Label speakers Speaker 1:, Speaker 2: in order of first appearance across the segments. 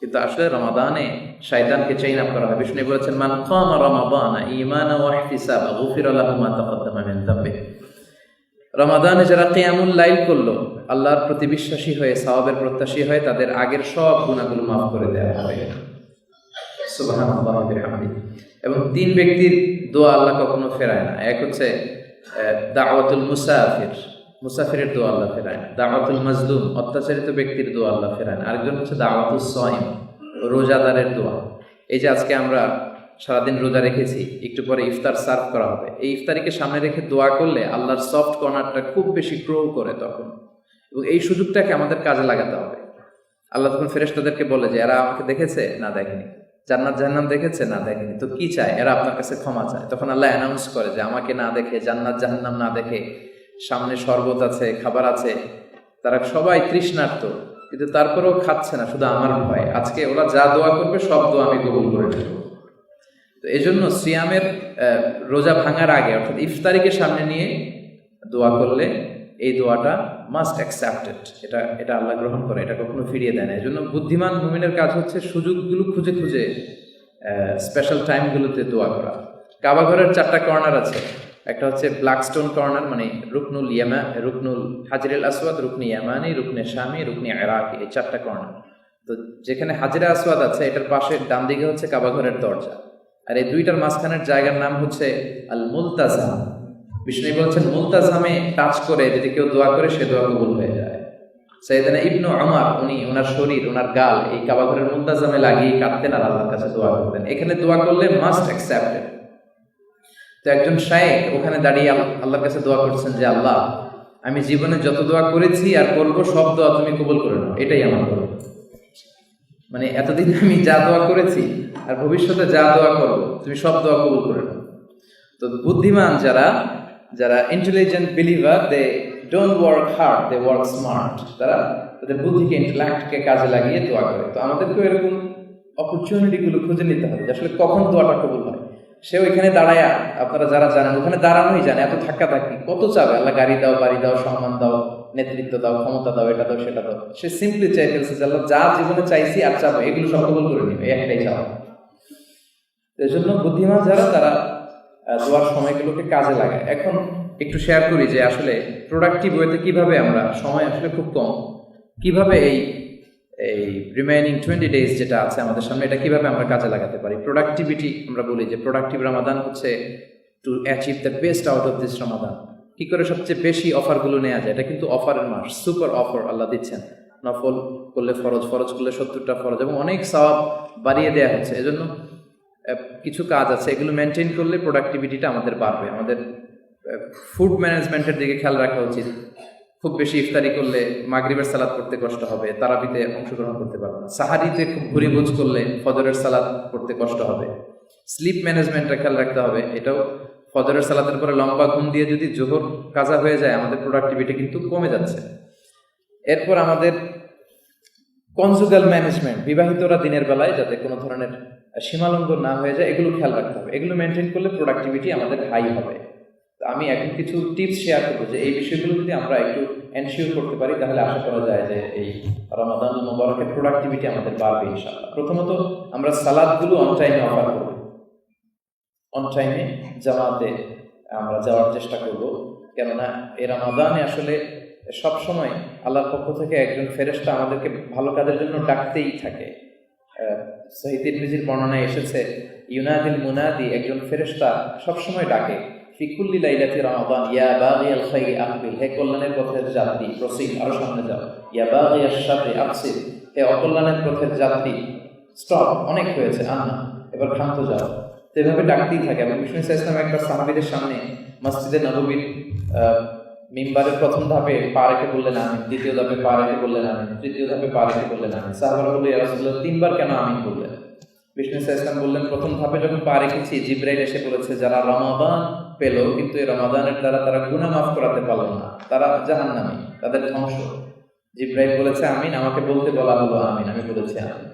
Speaker 1: কিন্তু আসলে রমাদানে শয়তানকে চেইন আপ করা হয়। বিষ্ণু বলেছেন, মান কামা রমাদান ঈমানা ওয়া রমাদানে যারা কিয়ামুল লাইল করল, আল্লাহর প্রতি বিশ্বাসী হয়ে, সওয়াবের প্রত্যাশী হয়ে, তাদের আগের সব গুনাহগুলো মাফ করে দেওয়া বিহামদিহি এবং তিন ব্যক্তির দোয়া আল্লাহ কখনো ফেরায় না। এক হচ্ছে দাওয়াতুল মুসাফির। মুসাফিরের দোয়া আল্লাহ ফেরায়। দাওয়াতুল মাজলুম, অত্যাচারিত ব্যক্তির দোয়া আল্লাহ ফেরায়। আরেকজন হচ্ছে দাওয়াতুল সয়ম রোজাদারের দোয়া। এই যে আজকে আমরা সারাদিন রোজা রেখেছি, একটু পরে ইফতার সার্ভ করা হবে। এই ইফতারিকে সামনে রেখে দোয়া করলে আল্লাহর সফট কর্নারটা খুব বেশি গ্রো করে তখন। এবং এই সুযোগটাকে আমাদের কাজে লাগাতে হবে। আল্লাহ তখন ফেরেশতাদেরকে বলে যে, এরা আমাকে দেখেছে? না, দেখেনি। জান্নাত, জাহান্নাম দেখেছে? না, দেখেনি। তো কি চায়? এরা আপনার কাছে ক্ষমা চায়। তখন আল্লাহ অ্যানাউন্স করে যে, আমাকে না দেখে, জান্নাত, জাহান্নাম না দেখে সামনে শরবত আছে, খাবার আছে। তারা সবাই তৃষ্ণার্ত, কিন্তু তারপরেও খাচ্ছে না, শুধু আমার ভয়। আজকে ওরা যা দোয়া করবে, সব দোয়া আমি কবুল করে নেব। তো এই জন্য সিয়ামের রোজা ভাঙার আগে, অর্থাৎ ইফতারিকে সামনে নিয়ে দোয়া করলে এই দোয়াটা মাস্ট অ্যাকসেপ্টেড এটা এটা আল্লাহ গ্রহণ করে, এটা কখনো ফিরিয়ে দেয় না। এই জন্য বুদ্ধিমান মুমিনের কাজ হচ্ছে সুযোগগুলো খুঁজে খুঁজে স্পেশাল টাইমগুলোতে দোয়া করা। কাবা ঘরের চারটা কর্নার আছে। একটা হচ্ছে ব্ল্যাক স্টোন কর্নার মানে রুকনুল ইয়ামা, রুকনুল হাজিরুল আসওয়াদ, রুকনি ইয়ামানি, রুকনে শামি, রুকনি এরাকি এই চারটা কর্নার তো যেখানে হাজিরা আসওয়াদ আছে, এটার পাশে ডান দিকে হচ্ছে কাবা ঘরের দরজা। আর এই দুইটার মাঝখানের জায়গার নাম হচ্ছে আল মুলতাজাম বিষ্ণু বলছেন, মুলতাজামে টাচ করে যদি কেউ দোয়া করে, সে দোয়া কবুল হয়ে যায়। সৈয়দানা ইবনু আমার উনি ওনার শরীর ওনার গাল, এই কাবাঘরের মুলতাজামে লাগিয়ে কাঁদতেন আর আল্লাহর কাছে দোয়া করতেন। এখানে দোয়া করলে মাস্ট অ্যাকসেপ্টেড তো একজন শায়েক, ওখানে দাঁড়িয়ে আল- আল্লাহর কাছে দোয়া করছেন যে, আল্লাহ, আমি জীবনে যত দোয়া করেছি আর করব, সব দোয়া তুমি কবুল করে নাও। এটাই আমার দোয়া। মানে এতদিন আমি যা দোয়া করেছি আর ভবিষ্যতে যা দোয়া করব, তুমি সব দোয়া কবুল করে নাও। তো বুদ্ধিমান যারা যারা intelligent believer they don't work hard they work smart তারা তাদের বুদ্ধিকে ইন্টেলেক্টকে কাজে লাগিয়ে দোয়া করে। তো আমাদেরকেও এরকম অপরচুনিটিগুলো খুঁজে নিতে হবে আসলে কখন দোয়াটা কবুল হয়। সে ওইখানে দাঁড়ায়, আপনারা যারা জানেন, ওখানে দাঁড়ানোই জানে, এত ধাক্কা ধাক্কি। কত চাবে? আল্লাহ গাড়ি দাও, বাড়ি দাও, সম্মান দাও, নেতৃত্ব দাও, ক্ষমতা দাও, এটা দাও, সেটা দাও। সে সিম্পলি চাই ফেলছে যে আল্লাহ যা জীবনে চাইছি আর চাবো, এগুলো সব কবুল করে নিবে একটাই চাওয়া। এই জন্য বুদ্ধিমান যারা, তারা দোয়ার সময়গুলোকে কাজে লাগায়। এখন একটু শেয়ার করি যে আসলে প্রোডাক্টিভ ওয়েতে কীভাবে আমরা, সময় আসলে খুব কম। কীভাবে এই এই রিমাইনিং টোয়েন্টি ডেজ যেটা আছে আমাদের সামনে, এটা কীভাবে আমরা কাজে লাগাতে পারি? প্রোডাক্টিভিটি আমরা বলি যে প্রোডাক্টিভ রামাদান হচ্ছে to achieve the best out of this Ramadan কি করে সবচেয়ে বেশি অফারগুলো নেওয়া যায়? এটা কিন্তু অফারের মাস সুপার অফার আল্লাহ দিচ্ছেন। নফল করলে ফরজ ফরজ করলে সত্তরটা ফরজ এবং অনেক সওয়াব বাড়িয়ে দেওয়া হচ্ছে। এজন্য কিছু কাজ আছে, এগুলো মেনটেন করলে প্রোডাক্টিভিটিটা আমাদের বাড়বে। আমাদের ফুড ম্যানেজমেন্টের দিকে খেয়াল রাখা উচিত। খুব বেশি ইফতারি করলে মাগরিবের সালাদ করতে কষ্ট হবে, তারাবিতে অংশগ্রহণ করতে পারবে না। সাহারিতে খুব ভুরিভোজ করলে ফজরের সালাদ করতে কষ্ট হবে। স্লিপ ম্যানেজমেন্টটা খেয়াল রাখতে হবে, এটাও ফজরের সালাতের পরে লম্বা ঘুম দিয়ে যদি জোহর কাজা হয়ে যায়, আমাদের প্রোডাক্টিভিটি কিন্তু কমে যাচ্ছে। এরপর আমাদের কনজুগাল ম্যানেজমেন্ট বিবাহিতরা দিনের বেলায় যাতে কোনো ধরনের সীমালঙ্ঘন না হয়ে যায়, এগুলো খেয়াল রাখতে হবে। এগুলো মেনটেন করলে প্রোডাক্টিভিটি আমাদের হাই হবে। আমি এখন কিছু টিপস শেয়ার করব যে এই বিষয়গুলো যদি আমরা একটু এনশিওর করতে পারি, তাহলে আশা করা যায় যে এই রমাদান মোবারকের প্রোডাক্টিভিটি আমাদের বাড়বে ইনশাআল্লাহ। প্রথমত আমরা সালাদগুলো অন টাইমে অফার করব। অন টাইমে জামাতে আমরা যাওয়ার চেষ্টা করব। কেননা এই রমাদানে আসলে সব সময় আল্লাহর পক্ষ থেকে একজন ফেরেশতা আমাদেরকে ভালো কাজের জন্য ডাকতেই থাকে। সহিদ ইবলিজির বর্ণনায় এসেছে, ইউনাদিল মুনাদি একজন ফেরেশতা সবসময় ডাকে। ফিকুল্লি লাইলাতি রমাদান ইয়া বাগিয়াল খাইরি আকবিল হে কল্যাণের পথের যাত্রী প্রসিদ আরও সামনে যাও। ইয়া বাগিয়াস শাররি আকসির হে অকল্যাণের পথের যাত্রী স্টপ অনেক হয়েছে আন্না এবার ক্ষান্ত যাও। এভাবে ডাকতেই থাকে এবং বিষ্ণু ইসা ইসলাম একবার সাহাবিদের সামনে মসজিদে নববীর আহ, মিম্বারের প্রথম ধাপে পা রেখে বললেন আমি দ্বিতীয় ধাপে পা রেখে বললেন আমি তৃতীয় ধাপে পা রেখে বললেন আমি সাহাবারা বলল ইয়ারসুল্লাহ তিনবার কেন আমিন বললেন? বিষ্ণু ইসা ইসলাম বললেন প্রথম ধাপে যখন পা রেখেছি জিব্রাইল এসে বলেছে যারা রমাদান পেল, কিন্তু এই রমাদানের দ্বারা তারা গুণা মাফ করাতে পারল না। তারা জাহান্নামী, তাদের ধ্বংস। জিব্রাইল বলেছে, আমিন, আমাকে বলতে বলা হলো, আমিন, আমি বলেছি, আমিন।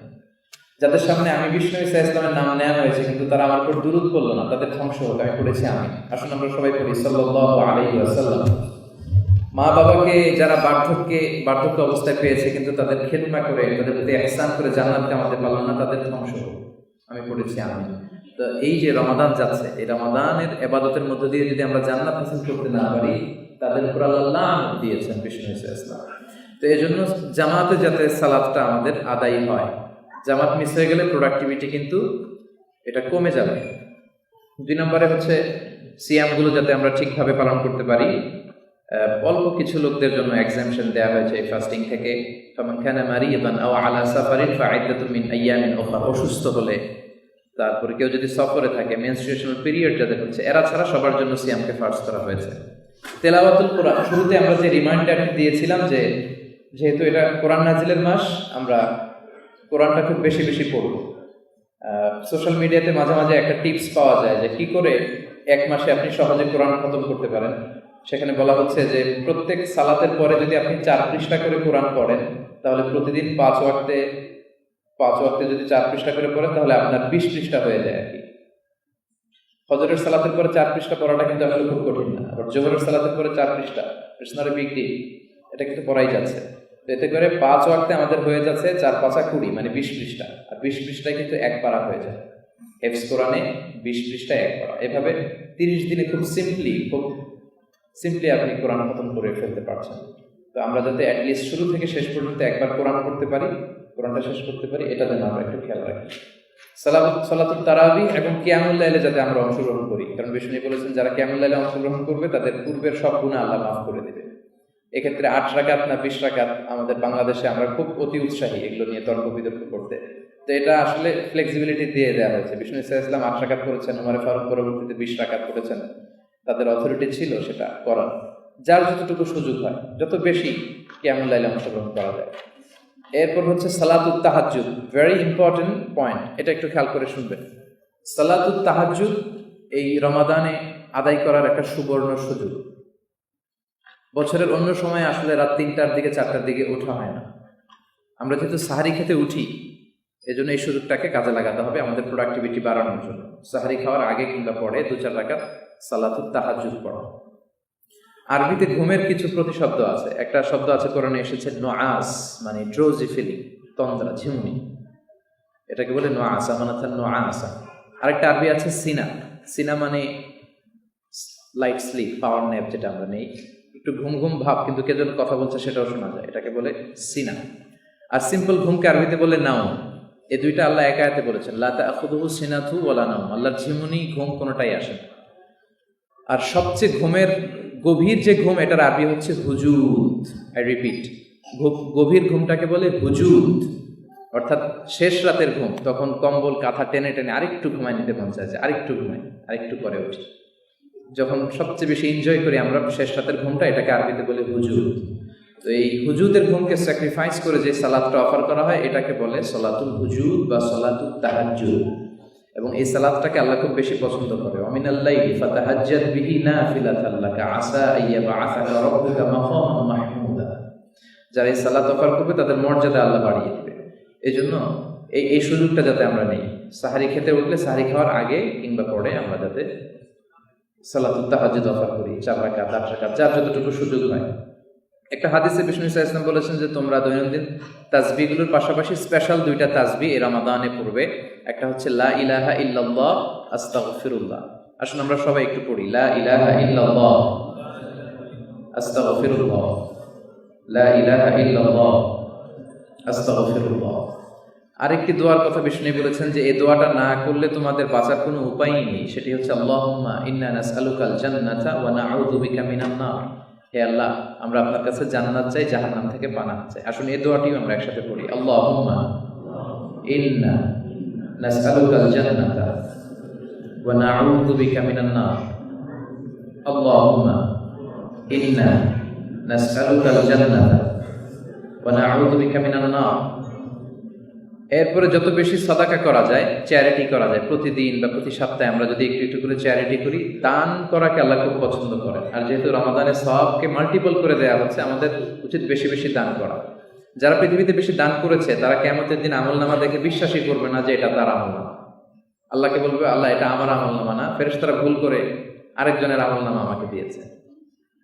Speaker 1: যাদের সামনে আমি বিষ্ণু ইসা ইসলামের নাম নেওয়া হয়েছে, কিন্তু তারা আমার উপর দুরুদ করল না, তাদের ধ্বংস হোক, আমি পড়েছি আমি আসুন আমরা সবাই পড়ি আলাইহি ওয়াসাল্লাম। মা বাবাকে, যারা বার্ধক্যে, বার্ধক্য অবস্থায় পেয়েছে, কিন্তু তাদের খেদমা করে, তাদের প্রতি এহসান করে জান্নাতকে আমাদের পারল না, তাদের ধ্বংস হোক। আমি পড়েছি আমি তো এই যে রমাদান যাচ্ছে, এই রমাদানের এবাদতের মধ্য দিয়ে যদি আমরা জান্নাত হাসিল করতে না পারি, তাদের উপর আল্লাহ দিয়েছেন বিষ্ণু ইসলাম তো এই জন্য জামাতে যাতে সালাদটা আমাদের আদায় হয়, জামাত মিস হয়ে গেলে প্রোডাক্টিভিটি কিন্তু এটা কমে যাবে। দুই নম্বরে হচ্ছে সিয়ামগুলো যাতে আমরা ঠিকভাবে পালন করতে পারি। অল্প কিছু লোকদের জন্য এক্সামশন দেওয়া হয়েছে এই ফাস্টিং থেকে। ফামান কানা মারিয়াদান আও আলা সাফারিন ফাইদাতুম মিন আইয়ামিন অসুস্থ হলে তারপরে কেউ যদি সফরে থাকে মেনস্ট্রুয়েশনাল পিরিয়ড যাদের হচ্ছে, এরা ছাড়া সবার জন্য সিয়ামকে ফার্স্ট করা হয়েছে। তেলাওয়াতুল কোরআন, শুরুতে আমরা যে রিমাইন্ডারটি দিয়েছিলাম যে, যেহেতু এটা কোরআন নাজিলের মাস, আমরা কোরআনটা খুব বেশি বেশি পড়ব। সোশ্যাল মিডিয়াতে মাঝে মাঝে একটা টিপস পাওয়া যায় যে, কি করে এক মাসে আপনি সহজে কোরআন খতম করতে পারেন। সেখানে বলা হচ্ছে যে, প্রত্যেক সালাতের পরে যদি আপনি চার পৃষ্ঠা করে কোরআন পড়েন, তাহলে প্রতিদিন পাঁচ ওয়াক্তে পাঁচ ওয়াক্তে যদি চার পৃষ্ঠা করে পড়েন তাহলে আপনার বিশ পৃষ্ঠা হয়ে যায় আর কি। ফজরের সালাতের পরে চার পৃষ্ঠা পড়াটা কিন্তু আসলে খুব কঠিন না। আবার জোহরের সালাতের পরে চার পৃষ্ঠা কৃষ্ণারে বিগ এটা কিন্তু পড়াই যাচ্ছে। এতে করে পাঁচ ওয়াক্তে আমাদের হয়ে যাচ্ছে চার পাঁচা কুড়ি মানে বিশ পৃষ্ঠা। আর বিশ পৃষ্ঠায় কিন্তু এক পারা হয়ে যায়। হেফস কোরআনে বিশ পৃষ্ঠায় এক পারা। এভাবে তিরিশ দিনে খুব সিম্পলি খুব সিম্পলি আপনি কোরআন খতম করে ফেলতে পারছেন। তো আমরা যাতে অ্যাটলিস্ট শুরু থেকে শেষ পর্যন্ত একবার কোরআন পড়তে পারি কোরআনটা শেষ করতে পারি, এটা যেন আমরা একটু খেয়াল রাখি। সালাত তারাবি এবং কিয়ামুল লাইলে যাতে আমরা অংশগ্রহণ করি। কারণ বিষ্ণু বলেছেন, যারা কিয়ামুল লাইলে অংশগ্রহণ করবে, তাদের পূর্বের সব গুণা আল্লাহ মাফ করে দেবে। এক্ষেত্রে আট রাকাত না বিশ রাকাত আমাদের বাংলাদেশে আমরা খুব অতি উৎসাহী এগুলো নিয়ে তর্ক বিতর্ক করতে। তো এটা আসলে ফ্লেক্সিবিলিটি দিয়ে দেওয়া হয়েছে। বিষ্ণু ইসা ইসলাম আট রাকাত করেছেন, উমারে ফারুক পরবর্তীতে বিশ রাকাত করেছেন। তাদের অথরিটি ছিল সেটা করার। যার যতটুকু সুযোগ হয়, যত বেশি কিয়ামুল লাইলে অংশগ্রহণ করা যায়। এরপর হচ্ছে সালাতুত তাহাজ্জুদ ভেরি ইম্পর্টেন্ট পয়েন্ট এটা একটু খেয়াল করে শুনবেন। সালাতুত তাহাজ্জুদ এই রমাদানে আদায় করার একটা সুবর্ণ সুযোগ। বছরের অন্য সময় আসলে রাত তিনটার দিকে, চারটার দিকে ওঠা হয় না। আমরা যেহেতু সাহারি খেতে উঠি, এজন্য এই সুযোগটাকে কাজে লাগাতে হবে আমাদের প্রোডাক্টিভিটি বাড়ানোর জন্য। সাহারি খাওয়ার আগে কিংবা পরে দু চার রাকাত সালাতুত তাহাজ্জুদ পড়া। আরবিতে ঘুমের কিছু প্রতিশব্দ আছে। একটা শব্দ আছে, কোরআনে এসেছে, নোয়াস মানে ড্রোজি ফিলিং তন্দ্রা, ঝিমুনি। এটাকে বলে নোয়াসা মানে নোয়াসা। আরেকটা আরবি আছে, সিনা। সিনা মানে লাইট স্লিপ পাওয়ার ন্যাপ যেটা আমরা নেই। একটু ঘুম ঘুম ভাব, কিন্তু কে যেন কথা বলছে সেটাও শোনা যায়। এটাকে বলে সিনা। আর সিম্পল ঘুমকে আরবিতে বলে নাও এই দুইটা আল্লাহ একায়াতে বলেছেন লাতা আখুদহু সিনাথু ওয়ালা নাও আল্লাহর ঝিমুনি, ঘুম কোনোটাই আসে না। আর সবচেয়ে ঘুমের গভীর যে ঘুম এটার আরবি হচ্ছে হুজুদ। আই রিপিট গভীর ঘুমটাকে বলে হুজুদ। অর্থাৎ শেষ রাতের ঘুম, তখন কম্বল, কাঁথা টেনে টেনে আরেকটু ঘুমায় নিতে মন চাইছে আরেকটু ঘুমাই, আরেকটু পরে উঠি। যখন সবচেয়ে বেশি এনজয় করি আমরা, শেষ রাতের ঘুমটা এটাকে আরবিতে বলে হুজুদ। তো এই হুজুদের ঘুমকে স্যাক্রিফাইস করে যে সালাদটা অফার করা হয়, এটাকে বলে সলাতুল হুজুদ বা সলাতুল তাহাজ্জুদ। এবং এই সালাদটাকে আল্লাহ খুব বেশি পছন্দ করে। অমিন আল্লাহ ফাতাহাজ্জাত বিহি নাফিলাতাল্লাকা আসা আইয়াবা আসাকা রাব্বুকা মাহমুদা। যারা এই সালাত অফার করবে, তাদের মর্যাদা আল্লাহ বাড়িয়ে দেবে। এই জন্য এই এই সুযোগটা যাতে আমরা নেই। সাহারি খেতে উঠলে সাহারি খাওয়ার আগে কিংবা পরে আমরা যাতে সালাতুল তাহাজ্জুদ অফার করি। চার রাকাত, আট রাকাত, যার যতটুকু সুযোগ হয়। একটা হাদিসে বিষ্ণু ইসা ইসলাম বলেছেন যে তোমরা দৈনন্দিন তাজবিগুলোর পাশাপাশি স্পেশাল দুইটা তাজবি এই রমাদানে পড়বে একটা হচ্ছে লা ইলাহা ইল্লাল্লাহ, আস্তাগফিরুল্লাহ। আসুন আমরা সবাই একটু পড়ি, লা ইলাহা ইল্লাল্লাহ, আস্তাগফিরুল্লাহ। লা ইলাহা ইল্লাল্লাহ, আস্তাগফিরুল্লাহ। আরেকটি দোয়ার কথা বিষ্ণু বলেছেন যে এই দোয়াটা না করলে তোমাদের বাঁচার কোনো উপায়ই নেই। সেটি হচ্ছে, আল্লাহুম্মা ইন্না নাসআলুকাল জান্নাতা ওয়া নাউযু বিকা মিনান নার। হে আল্লাহ আমরা আপনার কাছে জান্নাত চাই, জাহান্নাম থেকে পানাহ চাই। আসুন, এই দোয়াটিও আমরা একসাথে পড়ি। আল্লাহুম্মা ইন্না নাসআলুকাল জান্নাতা ওয়া নাউযু বিকা মিনান নার। আল্লাহুম্মা ইন্না নাসআলুকাল জান্নাতা ওয়া নাউযু বিকা মিনান নার। এরপরে যত বেশি সাদাকা করা যায় চ্যারিটি করা যায়, প্রতিদিন বা প্রতি সপ্তাহে আমরা যদি একটু একটু করে চ্যারিটি করি, দান করাকে আল্লাহ খুব পছন্দ করেন। আর যেহেতু রমাদানের সবকে মাল্টিপল করে দেওয়া হচ্ছে, আমাদের উচিত বেশি বেশি দান করা। যারা পৃথিবীতে বেশি দান করেছে, তারা কেমতের দিন আমল নামা দেখে বিশ্বাসই করবে না যে এটা তার আমল নামা। আল্লাহকে বলবে, আল্লাহ, এটা আমার আমল নামা না। ফেরেস তারা ভুল করে আরেকজনের আমল নামা আমাকে দিয়েছে।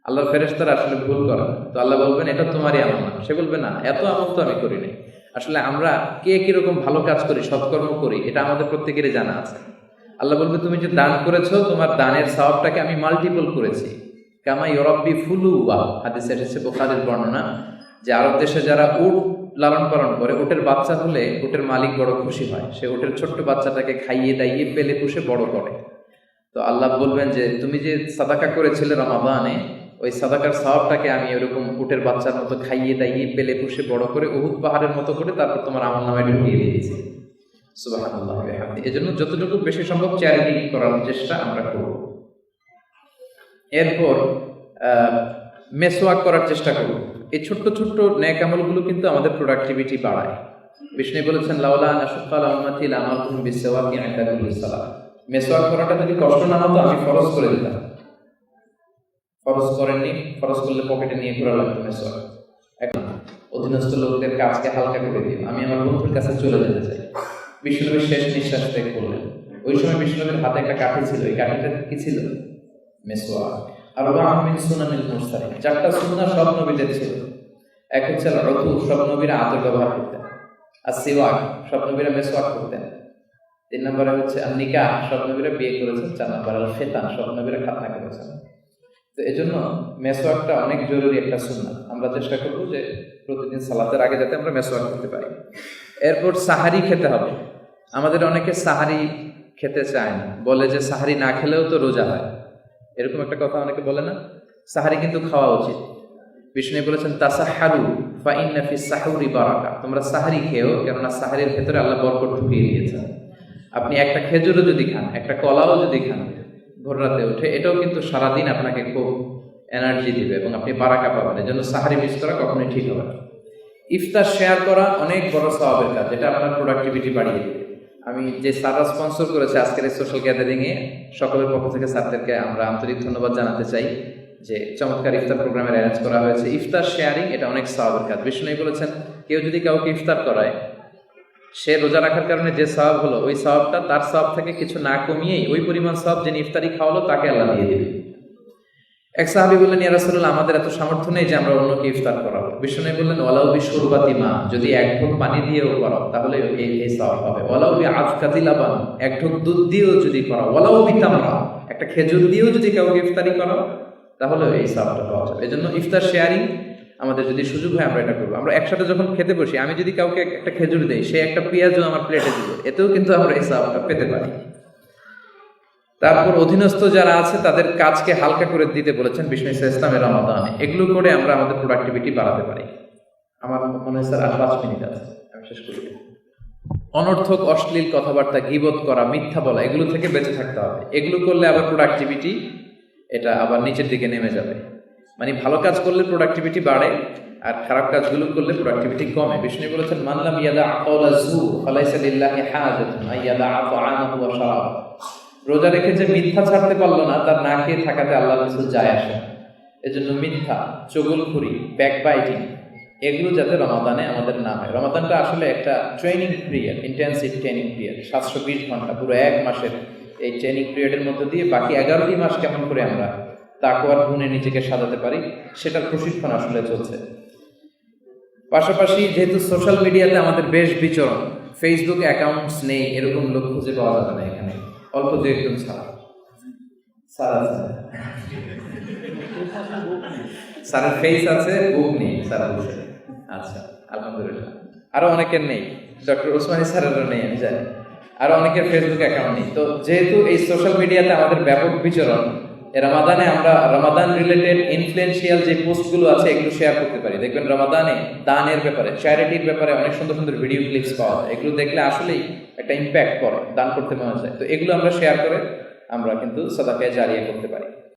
Speaker 1: আল্লাহর ফেরেস্তারা আসলে ভুল করা তো আল্লাহ বলবেন, এটা তোমারই আমল না সে বলবে, না, এত আমল তো আমি করি নাই। আসলে আমরা কে কীরকম ভালো কাজ করি, সৎকর্ম করি, এটা আমাদের প্রত্যেকেরই জানা আছে। আল্লাহ বলবে, তুমি যে দান করেছ, তোমার দানের সওয়াবটাকে আমি মাল্টিপল করেছি। কামা ইউরব্বি ফুলু বা হাদিসে এসেছে বোখারের বর্ণনা যে আরব দেশে যারা উট লালন পালন করে, উটের বাচ্চা হলে উটের মালিক বড় খুশি হয়। সে উটের ছোট্ট বাচ্চাটাকে খাইয়ে দাইয়ে পেলে পুষে বড় করে। তো আল্লাহ বলবেন যে, তুমি যে সাদাকা করেছিলে রমাদানে ওই সাদাকার সওয়াবটাকে আমি এরকম উটের বাচ্চার মতো খাইয়ে দাইয়ে পেলে পুষে বড় করে উহুদ পাহাড়ের মতো করে তারপর তোমার আমল নামে ঢুকিয়ে দিয়েছি। বিহামদি। এজন্য যতটুকু বেশি সম্ভব চ্যারিটি করার চেষ্টা আমরা করব। এরপর আহ, মেসওয়াক করার চেষ্টা করব। এই ছোট্ট ছোট্ট ন্যাক আমলগুলো কিন্তু আমাদের প্রোডাক্টিভিটি বাড়ায়। বিষ্ণু বলেছেন লাউলা লামাতুম বিসওয়াকি ইনদা কুল্লি সালাত মেসওয়াক করাটা যদি কষ্ট না হতো আমি ফরজ করে দিতাম। ফরজ করেননি ফরজ করলে পকেটে নিয়ে ঘোরা লাগতো মেসওয়াক এখন অধীনস্থ লোকদের কাজকে হালকা করে দিই আমি আমার বন্ধুর কাছে চলে যেতে চাই। বিষ্ণুনবীর শেষ নিঃশ্বাস ত্যাগ করলেন। ওই সময় বিষ্ণুনবীর হাতে একটা কাঠি ছিল। এই কাঠিটা কি ছিল? মেসওয়াক আর ওয়া আমিন সুনানিল মুরসালিন। চারটা সুন্নাহ সব নবীদের ছিল। এক হচ্ছে রতু সব নবীরা আতর ব্যবহার করতেন। আর সিওয়াক, সব নবীরা মেসওয়াক করতেন। তিন নম্বরে হচ্ছে নিকাহ সব নবীরা বিয়ে করেছেন। চার নম্বরে ফেতান সব নবীরা খাতনা করেছেন। তো এই জন্য মেসওয়াকটা অনেক জরুরি একটা সুন্নাত। আমরা চেষ্টা করব যে প্রতিদিন সালাতের আগে যাতে আমরা মেসওয়াক করতে পারি। এরপর সাহারি খেতে হবে। আমাদের অনেকে সাহারি খেতে চায় না। বলে যে সাহারি না খেলেও তো রোজা হয়। এরকম একটা কথা অনেকে বলে না। সাহারি কিন্তু খাওয়া উচিত। বিষ্ণু বলেছেন, তাসাহারু ফাইন্না ফি সাহুরি বারাকা। তোমরা সাহারি খেয়েও কেননা সাহারির ভেতরে আল্লাহ বরকত ঢুকিয়ে দিয়েছেন। আপনি একটা খেজুরও যদি খান, একটা কলাও যদি খান ভোর রাতে উঠে, এটাও কিন্তু সারাদিন আপনাকে খুব এনার্জি দিবে এবং আপনি বারাকা পাবেন। এজন্য সাহারি মিস করা কখনোই ঠিক হবে না। ইফতার শেয়ার করা অনেক বড় স্বভাবের কাজ যেটা আপনার প্রোডাক্টিভিটি বাড়িয়ে দেবে। আমি যে স্যাররা স্পন্সর করেছে আজকের এই সোশ্যাল গ্যাদারিং এ, সকলের পক্ষ থেকে স্যারদেরকে আমরা আন্তরিক ধন্যবাদ জানাতে চাই যে চমৎকার ইফতার প্রোগ্রামের অ্যারেঞ্জ করা হয়েছে। ইফতার শেয়ারিং এটা অনেক স্বভাবের কাজ। বিষ্ণু বলেছেন, কেউ যদি কাউকে ইফতার করায় সে রোজা রাখার কারণে যে সওয়াব হলো, ওই সওয়াবটা তার সওয়াব থেকে কিছু না কমিয়েই ওই পরিমাণ সওয়াব যিনি ইফতারি খাওয়ালো, তাকে আল্লাহ দিয়ে দিবে। এক সাহাবি বললেন, ইয়া রাসূলুল্লাহ, আমাদের এত সামর্থ্য নেই যে আমরা অন্যকে ইফতার করাবো। বিষ্ণু বললেন, ওয়ালাউ বি শুরবাতি মা, যদি এক ঢোক পানি দিয়েও করাও, তাহলে এই এই সওয়াব হবে। ওয়ালাউ বি আফকাতি লাবান, এক ঢোক দুধ দিয়েও যদি করাও, ওয়ালাউ বি তামরা একটা খেজুর দিয়েও যদি কাউকে ইফতারি করাও, তাহলে এই সওয়াবটা পাওয়া যাবে। এই জন্য ইফতার শেয়ারিং আমাদের যদি সুযোগ হয় আমরা এটা করব। আমরা একসাথে যখন খেতে বসি, আমি যদি কাউকে একটা খেজুর দেই, সে একটা পেঁয়াজও আমার প্লেটে দিব। এতেও কিন্তু আমরা এই সওয়াবটা পেতে পারি। তারপর অধীনস্থ যারা আছে, তাদের কাজকে হালকা করে দিতে বলেছেন বিষ্ণু ইসা ইসলামের রমাদানে এগুলো করে আমরা আমাদের প্রোডাক্টিভিটি বাড়াতে পারি। আমার মনে হয়, স্যার, আর পাঁচ মিনিট আছে। আমি শেষ করি। অনর্থক, অশ্লীল কথাবার্তা, গিবত করা, মিথ্যা বলা, এগুলো থেকে বেঁচে থাকতে হবে। এগুলো করলে আবার প্রোডাক্টিভিটি এটা আবার নিচের দিকে নেমে যাবে। মানে ভালো কাজ করলে প্রোডাক্টিভিটি বাড়ে, আর খারাপ কাজগুলো করলে প্রোডাক্টিভিটি কমে। বিষ্ণু বলেছেন মানলাম ইয়াদা আকাউলা জু ফালাইসা লিল্লাহি হাজাতুন আইয়াদা আতাআমাহু ওয়া রোজা রেখে যে মিথ্যা ছাড়তে পারল না, তার না খেয়ে থাকাতে আল্লাহ কিছু যায় আসে। এজন্য মিথ্যা চগলখুরি ব্যাক বাইটিং এগুলো যাতে রমাদানে আমাদের না হয় রমাদানটা আসলে একটা training period intensive training period সাতশো বিশ ঘণ্টা, পুরো এক মাসের এই ট্রেনিং পিরিয়ডের মধ্যে দিয়ে বাকি এগারোটি মাস কেমন করে আমরা তাকুয়ার গুণে নিজেকে সাজাতে পারি, সেটার প্রশিক্ষণ আসলে চলছে। পাশাপাশি যেহেতু সোশ্যাল মিডিয়াতে আমাদের বেশ বিচরণ ফেসবুক অ্যাকাউন্টস নেই, এরকম লোক খুঁজে পাওয়া যাবে না এখানে। অল্প দু একজন ছাড়া। স্যার ফেস আছে বুক নেই, স্যার আচ্ছা আলহামদুলিল্লাহ। আরও অনেকের নেই। ডক্টর ওসমানী স্যারেরও নেই, আমি জানি। আরও অনেকের ফেসবুক অ্যাকাউন্ট নেই। তো যেহেতু এই সোশ্যাল মিডিয়াতে আমাদের ব্যাপক বিচরণ রমাদানে আমরা রমাদান রিলেটেড ইনফ্লুয়েন্সিয়াল যে পোস্টগুলো আছে, এগুলো শেয়ার করতে পারি। দেখবেন রমাদানে দানের ব্যাপারে চ্যারিটির ব্যাপারে অনেক সুন্দর সুন্দর ভিডিও ক্লিপস পাওয়া যায়। এগুলো দেখলে আসলেই একটা ইম্প্যাক্ট পড়ে, দান করতে মনে যায়। তো এগুলো আমরা শেয়ার করে আমরা কিন্তু সাদাকায় জারিয়ে করতে পারি।